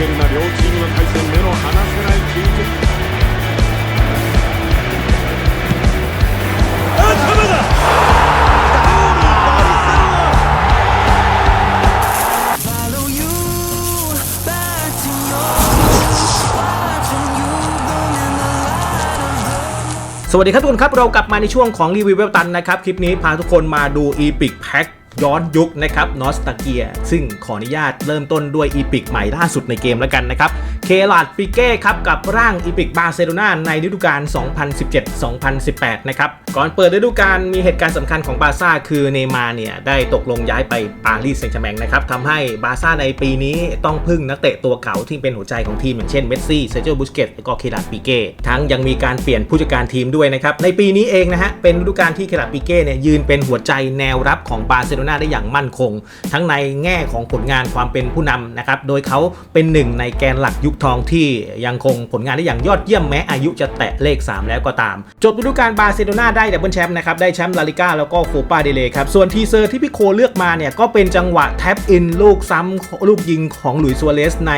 ベルな両チームの対戦目の離せない90สวัสดีครับทุกคนครับ เรากลับมาในช่วงของรีวิวเว็บตันนะครับ คลิปนี้พาทุกคนมาดูอีพิกแพ็ค ย้อนยุคนะครับนอสตาเกียซึ่งขออนุญาตเริ่มต้นด้วยอีพิกใหม่ล่าสุดในเกมแล้วกันนะครับ ลาดปิเก้ครับกับร่างอีพิกบาร์เซโลนาในฤดูกาล 2017-2018 นะครับ ก่อนเปิดฤดูกาลมีเหตุการณ์สำคัญของบาร์ซ่าคือเนมาร์เนี่ยได้ตกลงย้ายไปปารีสแซงต์แชร์แมงนะครับทำให้บาร์ซ่าในปีนี้ต้องพึ่งนักเตะตัวเก่าที่เป็นหัวใจของทีมอย่างเช่นเมสซี่เซอร์เจโอบุสเกตและก็เคลาดปิเก้ทั้งยังมีการเปลี่ยนผู้จัดการทีมด้วยนะครับในปีนี้เองนะฮะเป็นฤดูกาลที่เคลาดปิเก้เนี่ยยืนเป็นหัวใจแนวรับของบาร์เซโลนาได้อย่างมั่นคง ทั้งในแง่ของผลงานความเป็นผู้นำนะครับโดยเขาเป็นหนึ่งในแกนหลักยุคทองที่ยังคงผลงานได้อย่างยอดเยี่ยมแม้อายุจะแตะเลข 3 แล้วก็ตาม จบฤดูกาลบาร์เซโลนาได้ดับเบิลแชมป์นะครับ ได้แชมป์ลาลิก้าแล้วก็โคปาเดเลครับ ส่วนทีเซอร์ที่พี่โคเลือกมาเนี่ย ก็เป็นจังหวะแท็บอินลูกซ้ำลูกยิงของหลุยส์ซัวเรสใน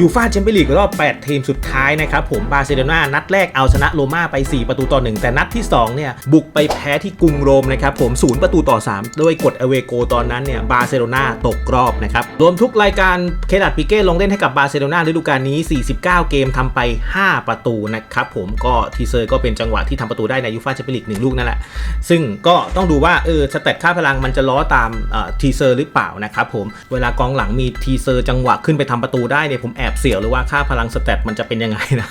ยูฟ่าแชมเปี้ยนลีกรอบ 8 ทีมสุดท้ายนะครับผมบาร์เซโลนานัดแรกเอาชนะโรม่าไป 4 ประตูต่อ 1 แต่นัดที่2เนี่ยบุกไปแพ้ที่กรุงโรมนะครับผม0ประตูต่อ 3 ด้วยกฎอเวโกตอนนั้นเนี่ยบาร์เซโลนาตกรอบนะครับรวมทุกรายการเคดัดปิเก้ลงเล่นให้กับบาร์เซโลนาฤดูกาลนี้49 เกมทำไป 5 ประตูนะครับผมก็ทีเซอร์ก็เป็นจังหวะที่ทำประตูได้ในยูฟ่าแชมเปี้ยนลีกหนึ่งลูกนั่นแหละ ซึ่งก็ต้องดูว่าเออสเตตค่าพลังมันจะล้อตามทีเซอร์หรือเปล่านะครับผมเวลากองหลังมีทีเซอร์จังหวะขึ้นไปทำประตูได้เนี่ยผมแอบเสียวเลยว่าค่าพลังสเตตมันจะเป็นยังไงนะ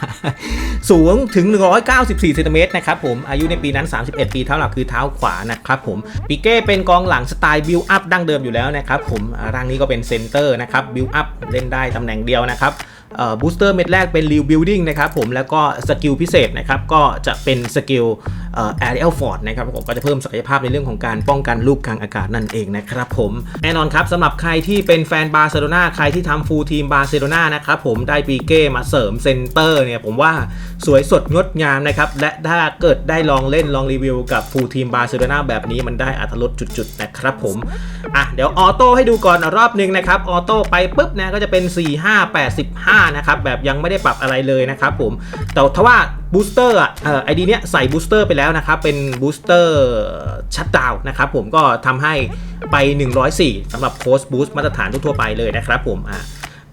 สูงถึง 194เซนติเมตรนะครับผมอายุในปีนั้น 31 ปีเท้าหลักคือเท้าขวานะครับผมปิเก้เป็นกองหลังสไตล์บิลอัพดั้งเดิมอยู่แล้วนะครับผมร่างนี้ก็เป็นเซนเตอร์นะครับบิลอัพเล่นได้ตำแหน่งเดียวนะครับ บูสเตอร์เม็ดแรกเป็นริวบิลดิ้งนะครับผมแล้วก็สกิลพิเศษนะครับก็จะเป็นสกิลแอเรียลฟอร์ดนะครับผมก็จะเพิ่มศักยภาพในเรื่องของการป้องกันลูกกลางอากาศนั่นเองนะครับผมแน่นอนครับสำหรับใครที่เป็นแฟนบาร์เซโลนาใครที่ทำฟูลทีมบาร์เซโลนานะครับผมได้ปีเก้มาเสริมเซนเตอร์เนี่ยผมว่าสวยสดงดงามนะครับและถ้าเกิดได้ลองเล่นลองรีวิวกับฟูลทีมบาร์เซโลนาแบบนี้มันได้อัตลดจุดๆนะครับผมอะเดี๋ยวออโต้ให้ดูก่อนรอบหนึ่งนะครับออโต้ไปปุ๊บนะก็จะเป็น 4 5 8 15นะครับแบบยังไม่ได้ปรับอะไรเลยนะครับผมแต่ถ้าว่าบูสเตอร์อะไอดีเนี้ยใส่บูสเตอร์ไปแล้วนะครับเป็นบูสเตอร์ชัดดาวนะครับผมก็ทำให้ไป 104สำหรับโค้ชบูสต์มาตรฐานทั่วไปเลยนะครับผมอ่า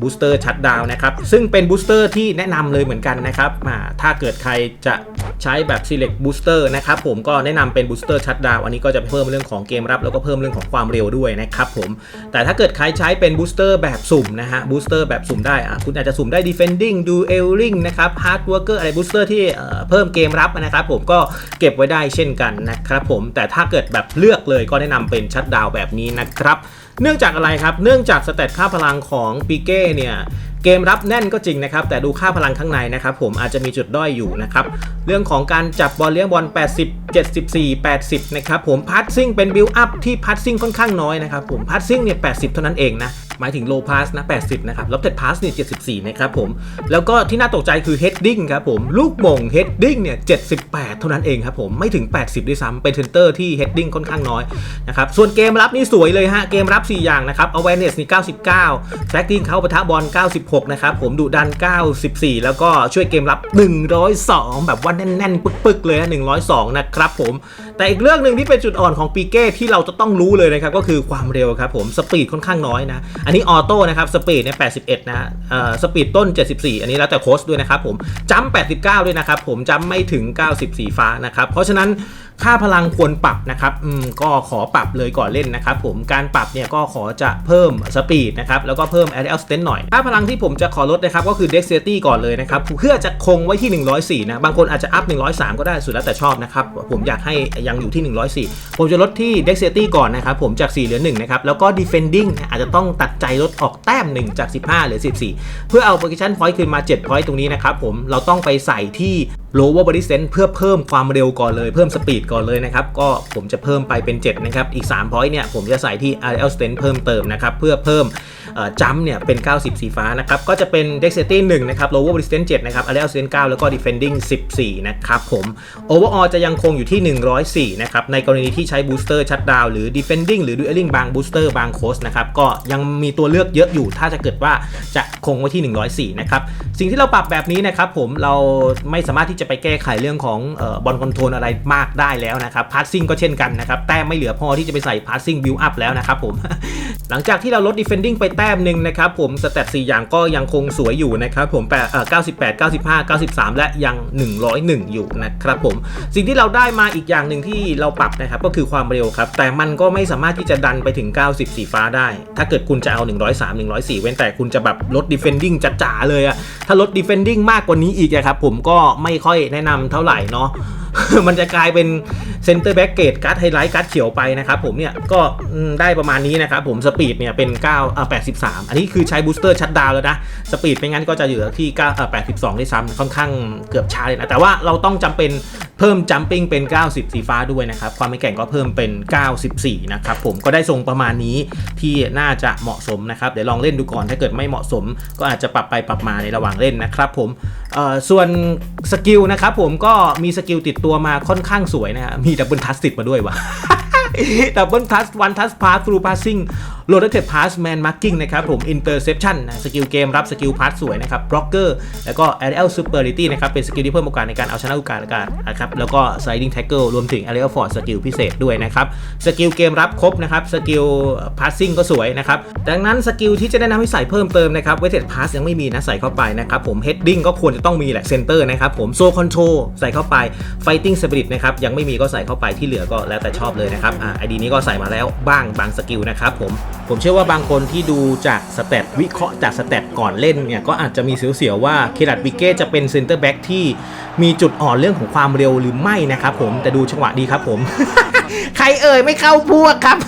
บูสเตอร์ชัดดาวนะครับ ซึ่งเป็นบูสเตอร์ที่แนะนำเลยเหมือนกันนะครับอ่าถ้าเกิดใครจะใช้แบบ select booster นะครับผมก็แนะนำเป็น booster shut down อันนี้ก็จะเพิ่มเรื่องของเกมรับ แล้วก็เพิ่มเรื่องของความเร็วด้วยนะครับผม แต่ถ้าเกิดใครใช้เป็น booster แบบสุ่มนะฮะ booster แบบสุ่มได้อะคุณอาจจะสุ่มได้ defending dueling นะครับ hard worker อะไร booster ที่เพิ่มเกมรับนะครับผมก็เก็บไว้ได้เช่นกันนะครับผมแต่ถ้าเกิดแบบเลือกเลยก็แนะนำเป็น shut down แบบนี้นะครับ เนื่องจากอะไรครับ เนื่องจากสเตตค่าพลังของปีเก้เนี่ยเกมรับแน่นก็จริงนะครับ แต่ดูค่าพลังข้างในนะครับ ผมอาจจะมีจุดด้อยอยู่นะครับ เรื่องของการจับบอลเลี้ยงบอล 80 74 80 นะครับผมพัดซิ่งเป็นบิลอัพที่พัดซิ่งค่อนข้างน้อยนะครับผมพัดซิ่งเนี่ย 80 เท่านั้นเองนะ หมายถึงโลพาสนะ 80 นะครับแล้วเต็ดพาสเนี่ย 74 นะครับผม แล้วก็ที่น่าตกใจคือเฮดดิ้งครับผม ลูกบ่งเฮดดิ้งเนี่ย 78 เท่านั้นเองครับผม ไม่ถึง 80 ด้วยซ้ำเป็นเซนเตอร์ที่เฮดดิ้งค่อนข้างน้อยนะครับ ส่วนเกมรับนี่สวยเลยฮะ เกมรับ 4 อย่างนะครับ awareness นี่ 99 tracking เข้าปะทะบอล 96 นะครับผม ดุดัน 94 แล้วก็ช่วยเกมรับ 102 แบบว่าแน่นๆ ปึกๆ เลยนะ102 นะครับผม แต่อีกเรื่องหนึ่งที่เป็นจุดอ่อนของปีเก้ที่เราจะต้องรู้เลยนะครับก็คือความเร็วครับผมสปีดค่อนข้างน้อยนะอันนี้ออโต้นะครับสปีดเนี่ย81นะฮะเอ่อสปีดต้น 74 อันนี้แล้วแต่โค้ชด้วยนะครับผมจัม89 ด้วยนะครับผมจัมไม่ถึง 90 สีฟ้านะครับเพราะฉะนั้น ค่าพลังควรปรับนะครับอืมก็ขอปรับเลยก่อนเล่นนะครับผมการปรับเนี่ยก็ขอจะเพิ่มสปีดนะครับแล้วก็เพิ่ม aerial strength หน่อย ค่าพลังที่ผมจะขอลดนะครับก็คือ dexterity ก่อนเลยนะครับเพื่อจะคงไว้ที่ 104นะบางคนอาจจะอัพ 103 ก็ได้สุดแล้วแต่ชอบนะครับผมอยากให้ยังอยู่ที่ 104 ผมจะลดที่ dexterity ก่อนนะครับผมจาก 4 เหลือ1นะครับแล้วก็ defending อาจจะต้องตัดใจลดออกแต้ม 1 จาก 15เหลือ 14 เพื่อเอา position point คืนมา 7 point ตรงนี้นะครับผมเราต้องไปใส่ที่ lower body sense เพื่อเพิ่มความเร็วก่อนเลยเพิ่มสปีดก่อนเลยนะครับ ก็ผมจะเพิ่มไปเป็น 7 นะครับ อีก3 point เนี่ย ผมจะใส่ที่ RL strength เพิ่มเติมนะครับ เพื่อเพิ่มจัมเนี่ยเป็น 90 สีฟ้านะครับ ก็จะเป็น dexterity 1นะครับ lower body strength 7นะครับ RL strength 9 แล้วก็ defending 14 นะครับผม overall จะยังคงอยู่ที่ 104 นะครับ ในกรณีที่ใช้ booster shutdown หรือ defending หรือ dueling บาง booster บาง coast นะครับ ก็ยังมีตัวเลือกเยอะอยู่ ถ้าจะเกิดว่าจะคงไว้ที่ 104 นะครับ สิ่งที่เราปรับแบบนี้นะครับผม เราไม่สามารถที่จะไปแก้ไขเรื่องของบอลคอนโทรลอะไรมากได้แล้วนะครับพาสซิ่งก็เช่นกันนะครับแต้มไม่เหลือพอที่จะไปใส่พาสซิ่งบิวอัพแล้วนะครับผม หลังจากที่เราลด defending ไปแต้มหนึ่งนะครับผมสแตท4อย่างก็ยังคงสวยอยู่นะครับผมแปดเอ่อ98 95 93 และยัง 101 อยู่นะครับผมสิ่งที่เราได้มาอีกอย่างหนึ่งที่เราปรับนะครับก็คือความเร็วครับแต่มันก็ไม่สามารถที่จะดันไปถึง 90 สีฟ้าได้ ถ้าเกิดคุณจะเอา 103 104 เว้นแต่คุณจะแบบลด defending จ๋าๆเลยอะถ้าลด defending มากกว่านี้อีกอะครับผมก็ไม่ค่อยแนะนำเท่าไหร่เนาะมันจะกลายเป็นเซนเตอร์แบ็กเกตการ์ดไฮไลท์การ์ดเขียวไปนะครับผมเนี่ยก็ได้ประมาณนี้นะครับผมสปีดเนี่ยเป็น9อ่า83 อันนี้คือใช้บูสเตอร์ชัดดาวแล้วนะ สปีดไม่งั้นก็จะเหลือที่9อ่า82ด้วยซ้ำค่อนข้างเกือบช้าเลยนะ แต่ว่าเราต้องจำเป็นเพิ่มจัมปิ้งเป็น 90 สีฟ้าด้วยนะครับ ความไม่แก่งก็เพิ่มเป็น 94 นะครับผมก็ได้ทรงประมาณนี้ที่น่าจะเหมาะสมนะครับเดี๋ยวลองเล่นดูก่อนถ้าเกิดไม่เหมาะสม ก็อาจจะปรับไปปรับมาในระหว่างเล่นนะครับผมเอ่อส่วนสกิลนะครับผมก็มีสกิลติดตัวมาค่อนข้างสวยนะฮะมีดับเบิลทัสติดมาด้วยวะดับเบิลทัสวันทัสพาส through passing rotated pass man marking นะครับผม interception นะสกิลเกมรับสกิลพาสสวยนะครับ blocker แล้วก็ aerial superiority นะครับเป็นสกิลที่เพิ่มโอกาสในการเอาชนะลูกการอกาศนะครับแล้วก็ sliding tackle รวมถึง aerial force สกิลพิเศษด้วยนะครับสกิลเกมรับครบนะครับสกิล passing ก็สวยนะครับดังนั้นสกิลที่จะได้นำให้ใส่เพิ่มเติมนะครับ weighted pass ยังไม่มีนะใส่เข้าไปนะครับผม heading ก็ควรจะต้องมีแหละ center นะครับผม so control ใส่เข้าไป fighting spirit นะครับยังไม่มีก็ใส่เข้าไปที่เหลือก็แล้วแต่ชอบเลยนะครับอ่าไอดีนี้ก็ใส่มาแล้วบ้างบางสกิลนะครับผม ผมเชื่อว่าบางคนที่ดูจากสเตตวิเคราะห์จากสเตตก่อนเล่นเนี่ยก็อาจจะมีเสียวๆว่าเคลัดบิเก้จะเป็นเซนเตอร์แบ็กที่มีจุดอ่อนเรื่องของความเร็วหรือไม่นะครับผมแต่ดูจังหวะดีครับผม ใครเอ่ยไม่เข้าพวกครับ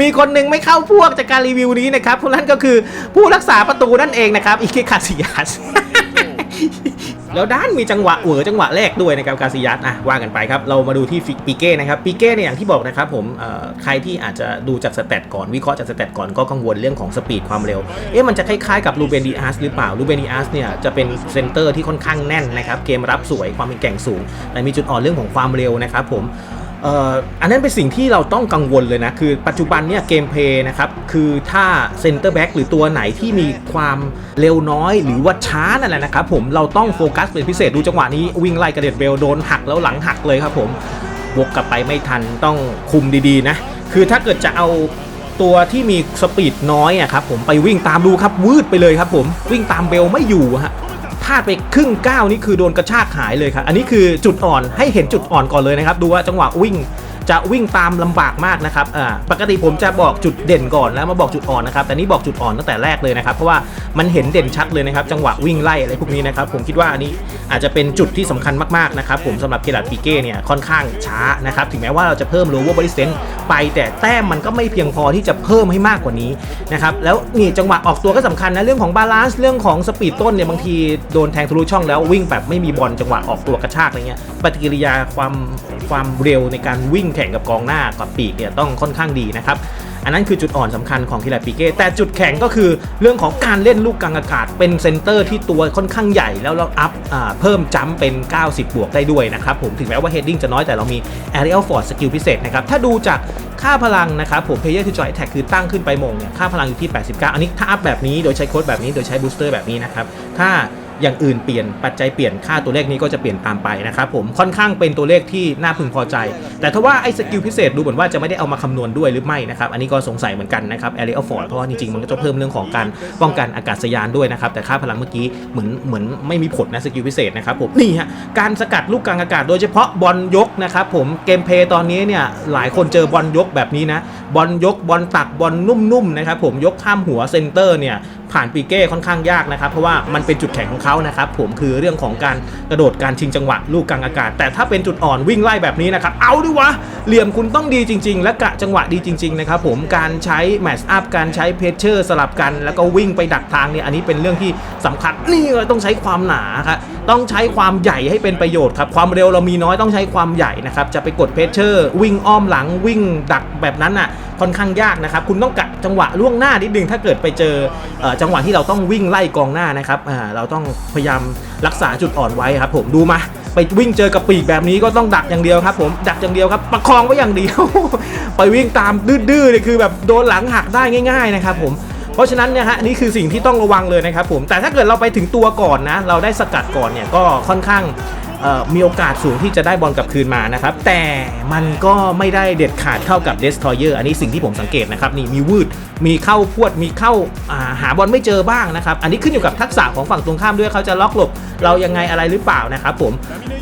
มีคนหนึ่งไม่เข้าพวกจากการรีวิวนี้นะครับผู้นั้นก็คือผู้รักษาประตูนั่นเองนะครับอิเคคาซิยัส แล้วด้านมีจังหวะเหวอจังหวะแรกด้วยนะครับกาซิยัสอะว่ากันไปครับ เรามาดูที่ปีเก้นะครับปีเก้เนี่ยอย่างที่บอกนะครับผมเอ่อใครที่อาจจะดูจากสเตตก่อนวิเคราะห์จากสเตตก่อนก็กังวลเรื่องของสปีดความเร็วเอ๊ะมันจะคล้ายๆกับลูเบนดีอาร์สหรือเปล่าลูเบนดีอาร์สเนี่ยจะเป็นเซนเตอร์ที่ค่อนข้างแน่นนะครับเกมรับสวยความเป็นแก่งสูง แต่มีจุดอ่อนเรื่องของความเร็วนะครับผม อันนั้นเป็นสิ่งที่เราต้องกังวลเลยนะ คือปัจจุบันเนี่ยเกมเพย์นะครับ คือถ้าเซนเตอร์แบ็กหรือตัวไหนที่มีความเร็วน้อยหรือว่าช้านั่นแหละนะครับผมเราต้องโฟกัสเป็นพิเศษดูจังหวะนี้วิ่งไล่กระเด็ดเบลโดนหักแล้วหลังหักเลยครับผมวกกลับไปไม่ทันต้องคุมดีๆนะ คือถ้าเกิดจะเอาตัวที่มีสปีดน้อยอะครับผมไปวิ่งตามดูครับวืดไปเลยครับผมวิ่งตามเบลไม่อยู่ฮะ พลาดไปครึ่งก้าวนี่คือโดนกระชากหายเลยครับ อันนี้คือจุดอ่อนให้เห็นจุดอ่อนก่อนเลยนะครับ ดูว่าจังหวะวิ่ง จะวิ่งตามลำบากมากนะครับอ่าปกติผมจะบอกจุดเด่นก่อนแล้วมาบอกจุดอ่อนนะครับแต่นี่บอกจุดอ่อนตั้งแต่แรกเลยนะครับเพราะว่ามันเห็นเด่นชัดเลยนะครับจังหวะวิ่งไล่อะไรพวกนี้นะครับผมคิดว่าอันนี้อาจจะเป็นจุดที่สำคัญมากๆนะครับผมสำหรับเกลัดปีเก้เนี่ยค่อนข้างช้านะครับถึงแม้ว่าเราจะเพิ่ม lower body strength ไป แต่แต้มมันก็ไม่เพียงพอที่จะเพิ่มให้มากกว่านี้นะครับแล้วนี่จังหวะออกตัวก็สำคัญนะเรื่องของบาลานซ์เรื่องของสปีดต้นเนี่ยบางทีโดนแทงทะลุช่องแล้ววิ่งแบบไม่มีบอลจังหวะออกตัวกระชากอะไรเงี้ยปฏิกิริยาความความเร็วในการวิ่งแข่งกับกองหน้ากับปีกเนี่ยต้องค่อนข้างดีนะครับอันนั้นคือจุดอ่อนสำคัญของคิราปิเก้แต่จุดแข็งก็คือเรื่องของการเล่นลูกกลางอากาศ เป็นเซนเตอร์ที่ตัวค่อนข้างใหญ่แล้วเราอัพอเพิ่มจัมป์เป็น 90 บวกได้ด้วยนะครับผมถึงแม้ว่าเฮดดิ้งจะน้อยแต่เรามี Aerial Force สกิลพิเศษนะครับถ้าดูจากค่าพลังนะครับผม Player to Joy Attack คือตั้งขึ้นไปมงเนี่ยค่าพลังอยู่ที่ 89 อันนี้ถ้าอัพแบบนี้โดยใช้โค้ดแบบนี้โดยใช้บูสเตอร์แบบนี้นะครับถ้า อย่างอื่นเปลี่ยนปัจจัยเปลี่ยนค่าตัวเลขนี้ก็จะเปลี่ยนตามไปนะครับผมค่อนข้างเป็นตัวเลขที่น่าพึงพอใจ แต่ถ้าว่าไอ้สกิลพิเศษดูเหมือนว่าจะไม่ได้เอามาคำนวณด้วยหรือไม่นะครับ อันนี้ก็สงสัยเหมือนกันนะครับ Area Force เพราะว่าจริงๆมันก็จะเพิ่มเรื่องของการป้องกันอากาศยานด้วยนะครับแต่ค่าพลังเมื่อกี้เหมือนเหมือนไม่มีผลนะสกิลพิเศษนะครับผมนี่ฮะการสกัดลูกกลางอากาศโดยเฉพาะบอลยกนะครับผมเกมเพย์ตอนนี้เนี่ยหลายคนเจอบอลยกแบบนี้นะบอลยกบอลตักบอลนุ่มๆนะครับผมยกข้ามหัวเซนเตอร์เนี่ย ผ่านปีเก้ค่อนข้างยากนะครับ เพราะว่ามันเป็นจุดแข็งของเขานะครับผมคือเรื่องของการกระโดดการชิงจังหวะลูกกลางอากาศ แต่ถ้าเป็นจุดอ่อนวิ่งไล่แบบนี้นะครับเอาดิวะเหลี่ยมคุณต้องดีจริง ๆ และกะจังหวะดีจริงๆนะครับผมการใช้แมชอัพการใช้เพชเชอร์สลับกัน แล้วก็วิ่งไปดักทางเนี่ยอันนี้เป็นเรื่องที่สำคัญนี่ยต้องใช้ความหนาครับต้องใช้ความใหญ่ให้เป็นประโยชน์ครับความเร็วเรามีน้อยต้องใช้ความใหญ่นะครับจะไปกดเพชเชอร์ วิ่งอ้อมหลังวิ่งดักแบบนั้นอะ ค่อนข้างยากนะครับ คุณต้องกะจังหวะล่วงหน้านิดนึงถ้าเกิดไปเจอจังหวะที่เราต้องวิ่งไล่กองหน้านะครับเราต้องพยายามรักษาจุดอ่อนไว้ครับ ผมดูมาไปวิ่งเจอกับปีกแบบนี้ก็ต้องดักอย่างเดียวครับ ผมดักอย่างเดียวครับ ประคองไว้อย่างเดียว ไปวิ่งตามดื้อๆเลยคือแบบโดนหลังหักได้ง่าย ๆนะครับ ผมเพราะฉะนั้นเนี่ยฮะนี่คือสิ่งที่ต้องระวังเลยนะครับผมแต่ถ้าเกิดเราไปถึงตัวก่อนนะ เราได้สกัดก่อนเนี่ยก็ค่อนข้าง มีโอกาสสูงที่จะได้บอลกลับคืนมานะครับ แต่มันก็ไม่ได้เด็ดขาดเท่ากับเดสทอยเยอร์อันนี้สิ่งที่ผมสังเกตนะครับนี่มีวืด มีเข้าพวดมีเข้าาหาบอลไม่เจอบ้างนะครับ อันนี้ขึ้นอยู่กับทักษะของฝั่งตรงข้ามด้วยเขาจะล็อกหลบเรายังไงอะไรหรือเปล่านะครับผม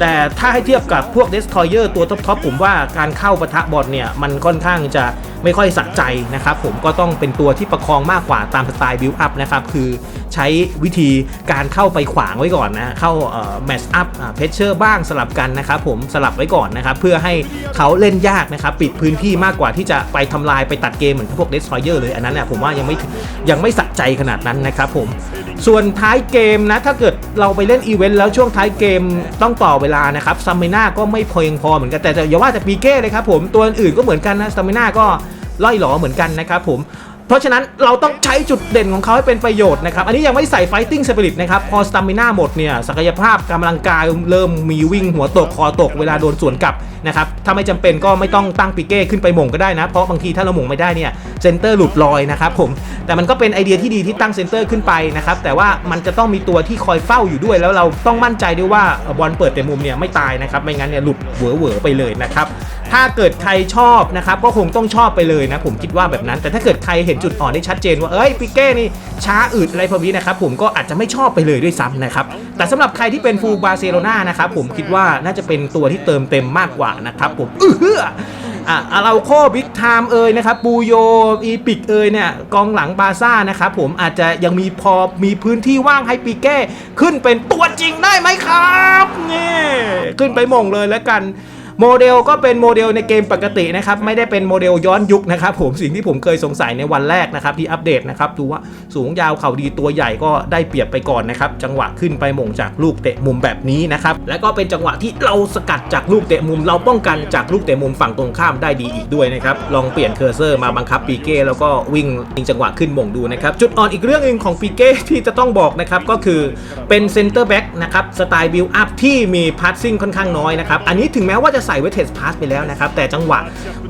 แต่ถ้าให้เทียบกับพวก Destroyer ตัวท็อปๆผมว่าการเข้าปะทะบอลเนี่ยมันค่อนข้างจะไม่ค่อยสะใจนะครับผมก็ต้องเป็นตัวที่ประคองมากกว่าตามสไตล์บิวอัพนะครับคือใช้วิธีการเข้าไปขวางไว้ก่อนนะเข้าแมชอัพเพชเชอร์บ้างสลับกันนะครับผมสลับไว้ก่อนนะครับเพื่อให้เขาเล่นยากนะครับปิดพื้นที่มากกว่าที่จะไปทำลายไปตัดเกมเหมือนพวก Destroyer เลยอันั้นแหละผมว่ายังไม่ยังไม่สะใจขนาดนั้นนะครับผมส่วนท้ายเกมนะถ้าเกิดเราไปเล่นอีเวนต์แล้วช่วงท้ายเกมต้องต่อเวลานะครับซัมเมนาก็ไม่เพียงพอเหมือนกันแต่อย่าว่าแต่ปีเก้เลยครับผมตัวอื่นก็เหมือนกันนะซัมเมนาก็ล่อยหลอเหมือนกันนะครับผม เพราะฉะนั้นเราต้องใช้จุดเด่นของเขาให้เป็นประโยชน์นะครับ อันนี้ยังไม่ใส่ Fighting Spirit นะครับ พอสตามิน่าหมดเนี่ย ศักยภาพกำลังกายเริ่มมีวิ่งหัวตก คอตกเวลาโดนสวนกลับนะครับ ถ้าไม่จำเป็นก็ไม่ต้องตั้งปิเก้ขึ้นไปหม่งก็ได้นะ เพราะบางทีถ้าเราหม่งไม่ได้เนี่ย เซนเตอร์หลุดลอยนะครับผม แต่มันก็เป็นไอเดียที่ดีที่ตั้งเซนเตอร์ขึ้นไปนะครับ แต่ว่ามันจะต้องมีตัวที่คอยเฝ้าอยู่ด้วย แล้วเราต้องมั่นใจด้วยว่าบอลเปิดแต่มุมเนี่ยไม่ตายนะครับ ไม่งั้นเนี่ยหลุดเหวอๆไปเลยนะครับถ้าเกิดใครชอบนะครับก็คงต้องชอบไปเลยนะ ผมคิดว่าแบบนั้น แต่ถ้าเกิดใครเห็นจุดอ่อนได้ชัดเจนว่าเอ้ยปิเก้นี่ช้าอืดอะไรพวกนี้นะครับผมก็อาจจะไม่ชอบไปเลยด้วยซ้ำนะครับแต่สำหรับใครที่เป็นฟูบาร์เซโลนานะครับผมคิดว่าน่าจะเป็นตัวที่เติมเต็มมากกว่านะครับผมอื้อออะอาราโคบิ๊กไทม์เอ่ยนะครับปูโยอีปิกเอ่ยเนี่ยกองหลังบาร์ซ่านะครับผมอาจจะยังมีพอมีพื้นที่ว่างให้ปิเก้ ขึ้นเป็นตัวจริงได้ไหมครับนี่ขึ้นไปมงเลยแล้วกัน โมเดลก็เป็นโมเดลในเกมปกตินะครับไม่ได้เป็นโมเดลย้อนยุคนะครับผมสิ่งที่ผมเคยสงสัยในวันแรกนะครับที่อัปเดตนะครับดูว่าสูงยาวเข่าดีตัวใหญ่ก็ได้เปรียบไปก่อนนะครับจังหวะขึ้นไปมงจากลูกเตะมุมแบบนี้นะครับและก็เป็นจังหวะที่เราสกัดจากลูกเตะมุม เราป้องกันจากลูกเตะมุมฝั่งตรงข้ามได้ดีอีกด้วยนะครับลองเปลี่ยนเคอร์เซอร์มาบังคับปีเก้แล้วก็วิ่งยิงจังหวะขึ้นมงดูนะครับจุดอ่อนอีกเรื่องหนึ่งของปีเก้ที่จะต้องบอกนะครับก็คือเป็นเซนเตอร์แบ็กนะครับสไตล์บิลอัพที่มีพาสซิ่งค่อนข้างน้อยนะครับอันนี้ถึงแม้ว่าจะใส่เวทเทสพาสไปแล้วนะครับ แต่จังหวะ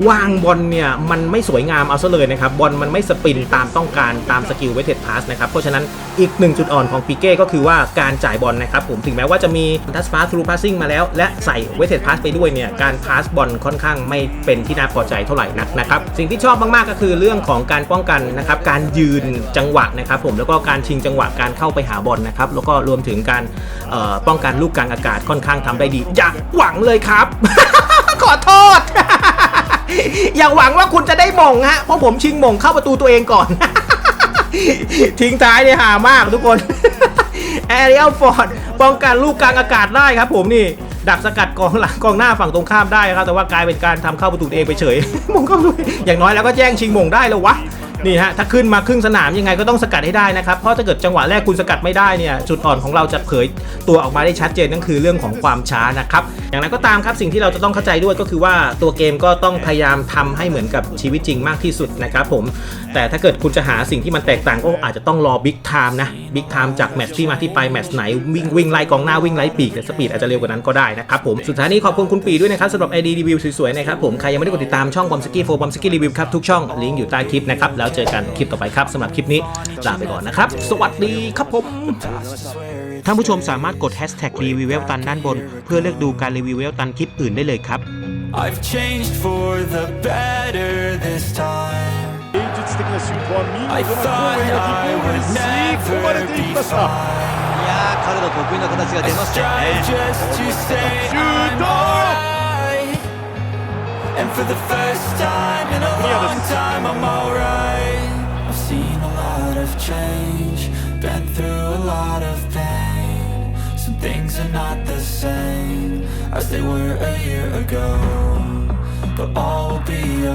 วางบอลเนี่ย มันไม่สวยงามเอาซะเลยนะครับ บอลมันไม่สปินตามต้องการตามสกิลเวทเทสพาสนะครับ เพราะฉะนั้นอีกหนึ่งจุดอ่อนของปีเก้ก็คือว่าการจ่ายบอลนะครับผมถึงแม้ว่าจะมีทัสพาสทรูพาสซิ่งมาแล้ว และใส่เวทเทสพาสไปด้วยเนี่ยการพาสบอลค่อนข้างไม่เป็นที่น่าพอใจเท่าไหร่นักนะครับสิ่งที่ชอบมากๆก็คือเรื่องของการป้องกันนะครับการยืนจังหวะนะครับผมแล้วก็การชิงจังหวะการเข้าไปหาบอลนะครับแล้วก็รวมถึงการป้องกันลูกกลางอากาศค่อนข้างทำได้ดีอย่าหวังเลยครับ อย่าหวังว่าคุณจะได้ม่งฮะ เพราะผมชิงม่งเข้าประตูตัวเองก่อน ทิ้งท้ายเนี่ยหามากทุกคนแอเรียลฟอร์ดป้องกันลูกกลางอากาศได้ครับผมนี่ดักสกัดกองหลังกองหน้าฝั่งตรงข้ามได้ครับ แต่ว่ากลายเป็นการทำเข้าประตูตัวเองไปเฉยมงเข้าประตูอย่างน้อยแล้วก็แจ้งชิงม่งได้แล้ววะ นี่ฮะถ้าขึ้นมาครึ่งสนามยังไงก็ต้องสกัดให้ได้นะครับเพราะถ้าเกิดจังหวะแรกคุณสกัดไม่ได้เนี่ยจุดอ่อนของเราจะเผยตัวออกมาได้ชัดเจนนั่นคือเรื่องของความช้านะครับอย่างไรก็ตามครับสิ่งที่เราจะต้องเข้าใจด้วยก็คือว่าตัวเกมก็ต้องพยายามทำให้เหมือนกับชีวิตจริงมากที่สุดนะครับผม แต่ถ้าเกิดคุณจะหาสิ่งที่มันแตกต่างก็อาจจะต้องรอบิ๊กไทม์นะบิ๊กไทม์จากแมตช์ที่มาที่ไปแมตช์ไหนวิ่งวิ่งไล่กองหน้าวิ่งไล่ปีกแต่สปีดอาจจะเร็วกว่านั้นก็ได้นะครับผมสุดท้ายนี้ขอบคุณคุณปีด้วยนะครับสำหรับ ID รีวิวสวยๆนะครับผมใครยังไม่ได้กดติดตามช่องบอมสกี้โฟบอมสกี้รีวิวครับทุกช่องลิงก์อยู่ใต้คลิปนะครับแล้วเจอกันคลิปต่อไปครับสำหรับคลิปนี้ลาไปก่อนนะครับสวัสดีครับผมท่านผู้ชมสามารถกด hashtag รีวิวเวลตันด้านบน เพื่อเลือกดูการรีวิวเวลตันคลิปอื่นได้เลยครับ I've changed for the better this time. 芸術的なシュートは見 I 事な thought 攻撃 I ゴールに would 吸い込まれ never ていき be ました fine. いやー彼の得意な形が出ましたよ Try ね just to say I'm alright. And for the first time in a long time, I'm alright. I've seen a lot of change, been through a lot of pain. Some things are not the same as they were a year ago. But all will be